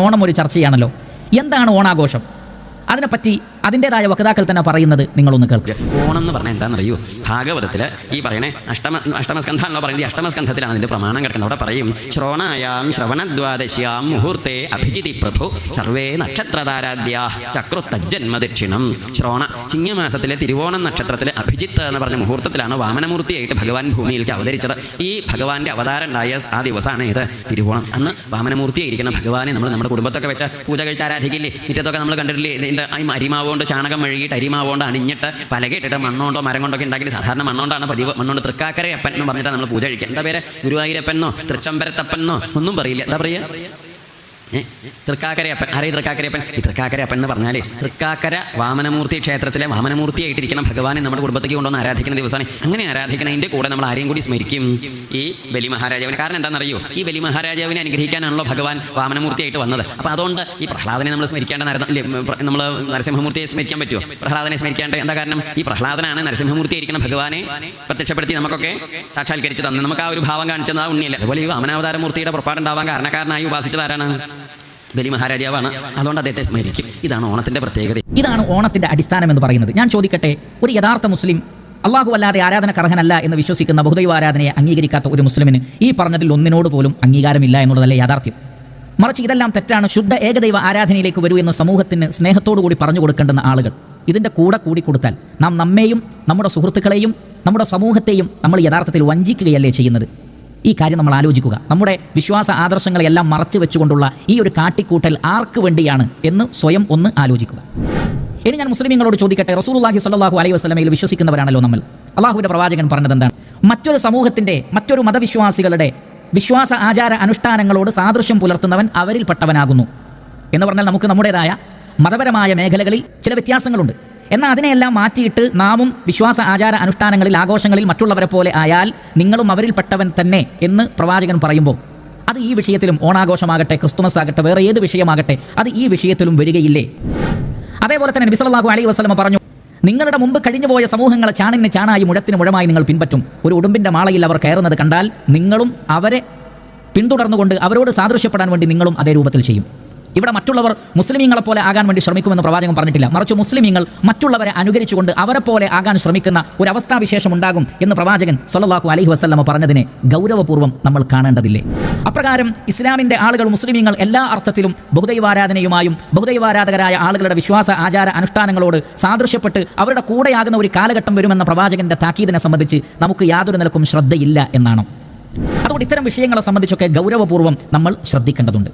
ഓണം ഒരു ചർച്ചയാണല്ലോ. എന്താണ് ഓണാഘോഷം? അതിനെപ്പറ്റി അതിന്റെതായ വക്താക്കൾ തന്നെ പറയുന്നത് നിങ്ങളൊന്ന് കേൾക്കുക. ഓണം എന്ന് പറഞ്ഞാൽ എന്താണെന്നറിയോ? ഭാഗവതത്തിൽ ഈ പറയണേ അഷ്ടമ അഷ്ടമസ്കന്ധാണല്ലോ പറയുന്നത് ഈ അഷ്ടമസ്കന്ധത്തിലാണ് അതിന്റെ പ്രമാണം കിടക്കുന്നത്. അവിടെ പറയും ശ്രോണായാം ശ്രവണദ്വാദശ്യാം മുഹൂർത്തെ അഭിജിതി പ്രഭു സർവേ നക്ഷത്രതാരാദ്യ ചക്രുത്തജ്ജന്മദക്ഷിണം. ശ്രോണ ചിങ്ങമാസത്തിലെ തിരുവോണം നക്ഷത്രത്തിലെ അഭിജിത്ത് എന്ന് പറഞ്ഞ മുഹൂർത്തത്തിലാണ് വാമനമൂർത്തിയായിട്ട് ഭഗവാൻ ഭൂമിയിലേക്ക് അവതരിച്ചത്. ഈ ഭഗവാന്റെ അവതാരം ഉണ്ടായ ആ ദിവസമാണ് ഇത് തിരുവോണം. അന്ന് വാമനമൂർത്തിയായിരിക്കുന്ന ഭഗവാനെ നമ്മൾ നമ്മുടെ കുടുംബത്തൊക്കെ വെച്ച പൂജ കഴിച്ച് ആരാധിക്കില്ലേ? ഇറ്റത്തൊക്കെ നമ്മൾ കണ്ടിട്ടില്ലേ? അരിമാവ് കൊണ്ട് ചാണകം മെഴുകിയിട്ട് അരിമാവ് കൊണ്ട് അണിഞ്ഞിട്ട് പലകയിട്ടിട്ട് മണ്ണോണ്ടോ മരം കൊണ്ടൊക്കെ ഉണ്ടാക്കി സാധാരണ മണ്ണോണ്ടാണ് പതിവ് മണ്ണോണ്ട് തൃക്കാക്കരയപ്പൻ എന്ന് പറഞ്ഞിട്ട് നമ്മൾ പൂജ കഴിക്കുക. എന്താ പേര്? ഗുരുവായൂരപ്പനോ? തൃച്ചമ്പരത്തപ്പനോ ഒന്നും പറയില്ല. എന്താ പറയുക? തൃക്കാക്കരയപ്പൻ. ആരേ തൃക്കാക്കരയപ്പൻ? ഈ തൃക്കാക്കരയപ്പൻ എന്ന് പറഞ്ഞാൽ തൃക്കാക്കര വാമനമൂർത്തി ക്ഷേത്രത്തിലെ വാമനമൂർത്തിയായിട്ടിരിക്കുന്ന ഭഗവാനെ നമ്മുടെ കുടുംബത്തേക്ക് കൊണ്ടുവന്ന് ആരാധിക്കുന്ന ദിവസമാണ്. അങ്ങനെ ആരാധിക്കുന്നതിന്റെ കൂടെ നമ്മൾ ആരെയും കൂടി സ്മരിക്കും. ഈ ബലി മഹാരാജാവിനെ കാരണം എന്താണെന്നറിയോ? ഈ ബലി മഹാരാജാവിനെ അനുഗ്രഹിക്കാനാണല്ലോ ഭഗവാൻ വാമനമൂർത്തിയായിട്ട് വന്നത്. അപ്പോൾ അതുകൊണ്ട് ഈ പ്രഹ്ലാദനെ നമ്മൾ സ്മരിക്കേണ്ട നമ്മൾ നരസിംഹമൂർത്തിയെ സ്മരിക്കാൻ പറ്റുമോ പ്രഹ്ലാദനെ സ്മരിക്കേണ്ട എന്താ കാരണം? ഈ പ്രഹ്ലാദനാണ് നരസിംഹമൂർത്തിയായിരിക്കുന്ന ഭഗവാനെ പ്രത്യക്ഷപ്പെടുത്തി നമുക്കൊക്കെ സാക്ഷാത്കരിച്ച് തന്നെ നമുക്ക് ആ ഒരു ഭാവം കാണിച്ചത് ആ ഉണ്ണിയല്ല? അതുപോലെ ഈ വാമനാവതാരമൂർത്തിയുടെ പുറപ്പാടുണ്ടാവാൻ കാരണക്കാരനായി ഉപാസിച്ചത് ആരാണ്? ബലി മഹാരാജാവാണ് അതുകൊണ്ട് അദ്ദേഹത്തെ സ്മരിക്കും. ഇതാണ് ഓണത്തിന്റെ പ്രത്യേകത. ഇതാണ് ഓണത്തിന്റെ അടിസ്ഥാനം എന്ന് പറയുന്നത്. ഞാൻ ചോദിക്കട്ടെ ഒരു യഥാർത്ഥ മുസ്ലിം അള്ളാഹു അല്ലാതെ ആരാധന കർഹനല്ല എന്ന് വിശ്വസിക്കുന്ന ബഹുദൈവ ആരാധനയെ അംഗീകരിക്കാത്ത ഒരു മുസ്ലിമിന് ഈ പറഞ്ഞതിൽ ഒന്നിനോട് പോലും അംഗീകാരമില്ല എന്നുള്ളതല്ലേ യാഥാർത്ഥ്യം? മറിച്ച് ഇതെല്ലാം തെറ്റാണ് ശുദ്ധ ഏകദൈവ ആരാധനയിലേക്ക് വരൂ എന്ന് സമൂഹത്തിന് സ്നേഹത്തോടു കൂടി പറഞ്ഞു കൊടുക്കേണ്ടുന്ന ആളുകൾ. ഇതിന്റെ കൂടെ കൂടി കൊടുത്താൽ നാം നമ്മെയും നമ്മുടെ സുഹൃത്തുക്കളെയും നമ്മുടെ സമൂഹത്തെയും നമ്മൾ യഥാർത്ഥത്തിൽ വഞ്ചിക്കുകയല്ലേ ചെയ്യുന്നത്? ഈ കാര്യം നമ്മൾ ആലോചിക്കുക. നമ്മുടെ വിശ്വാസ ആദർശങ്ങളെല്ലാം മറച്ചു വെച്ചുകൊണ്ടുള്ള ഈ ഒരു കാട്ടിക്കൂട്ടൽ ആർക്ക് വേണ്ടിയാണ് എന്ന് സ്വയം ഒന്ന് ആലോചിക്കുക. ഇനി ഞാൻ മുസ്ലിമീങ്ങളോട് ചോദിക്കട്ടെ റസൂലുള്ളാഹി സ്വല്ലല്ലാഹു അലൈഹി വസല്ലമയിൽ വിശ്വസിക്കുന്നവരാണല്ലോ നമ്മൾ. അള്ളാഹുവിന്റെ പ്രവാചകൻ പറഞ്ഞത് എന്താണ് മറ്റൊരു സമൂഹത്തിന്റെ മറ്റൊരു മതവിശ്വാസികളുടെ വിശ്വാസ ആചാര അനുഷ്ഠാനങ്ങളോട് സാദൃശ്യം പുലർത്തുന്നവൻ അവരിൽപ്പെട്ടവനാകുന്നു. എന്ന് പറഞ്ഞാൽ നമുക്ക് നമ്മുടേതായ മതപരമായ മേഖലകളിൽ ചില വ്യത്യാസങ്ങളുണ്ട്. എന്നാൽ അതിനെയെല്ലാം മാറ്റിയിട്ട് നാമും വിശ്വാസ ആചാര അനുഷ്ഠാനങ്ങളിൽ ആഘോഷങ്ങളിൽ മറ്റുള്ളവരെ പോലെ ആയാൽ നിങ്ങളും അവരിൽപ്പെട്ടവൻ തന്നെ എന്ന് പ്രവാചകൻ പറയുമ്പോൾ അത് ഈ വിഷയത്തിലും ഓണാഘോഷമാകട്ടെ ക്രിസ്തുമസ് ആകട്ടെ വേറെ ഏത് വിഷയമാകട്ടെ അത് ഈ വിഷയത്തിലും വരികയില്ലേ? അതേപോലെ തന്നെ നബി സല്ലല്ലാഹു അലൈഹി വസല്ലമ പറഞ്ഞു നിങ്ങളുടെ മുമ്പ് കഴിഞ്ഞുപോയ സമൂഹങ്ങളെ ചാണിന് ചാണായി മുഴത്തിന് മുഴമായി നിങ്ങൾ പിൻപറ്റും. ഒരു ഉടുമ്പിന്റെ മാളയിൽ അവർ കയറുന്നത് കണ്ടാൽ നിങ്ങളും അവരെ പിന്തുടർന്നുകൊണ്ട് അവരോട് സാദൃശ്യപ്പെടാൻ വേണ്ടി നിങ്ങളും അതേ രൂപത്തിൽ ചെയ്യും. ഇവിടെ മറ്റുള്ളവർ മുസ്ലിമീങ്ങളെ പോലെ ആകാൻ വേണ്ടി ശ്രമിക്കുമെന്ന് പ്രവാചകൻ പറഞ്ഞിട്ടില്ല. മറിച്ച് മുസ്ലിമീങ്ങൾ മറ്റുള്ളവരെ അനുകരിച്ചുകൊണ്ട് അവരെ പോലെ ആകാൻ ശ്രമിക്കുന്ന ഒരു അവസ്ഥാവിശേഷം ഉണ്ടാകും എന്ന് പ്രവാചകൻ സല്ലല്ലാഹു അലഹി വസ്ലമ പറഞ്ഞതിനെ ഗൗരവപൂർവം നമ്മൾ കാണേണ്ടതില്ലേ? അപ്രകാരം ഇസ്ലാമിന്റെ ആളുകൾ മുസ്ലിമീങ്ങൾ എല്ലാ അർത്ഥത്തിലും ബഹുദൈവാരാധനയുമായും ബഹുദൈവാരാധകരായ ആളുകളുടെ വിശ്വാസ ആചാര അനുഷ്ഠാനങ്ങളോട് സാദൃശ്യപ്പെട്ട് അവരുടെ കൂടെയാകുന്ന ഒരു കാലഘട്ടം വരുമെന്ന പ്രവാചകന്റെ താക്കീതിനെ സംബന്ധിച്ച് നമുക്ക് യാതൊരു നിലക്കും ശ്രദ്ധയില്ല എന്നാണ്. അതുകൊണ്ട് ഇത്തരം വിഷയങ്ങളെ സംബന്ധിച്ചൊക്കെ ഗൗരവപൂർവം നമ്മൾ ശ്രദ്ധിക്കേണ്ടതുണ്ട്.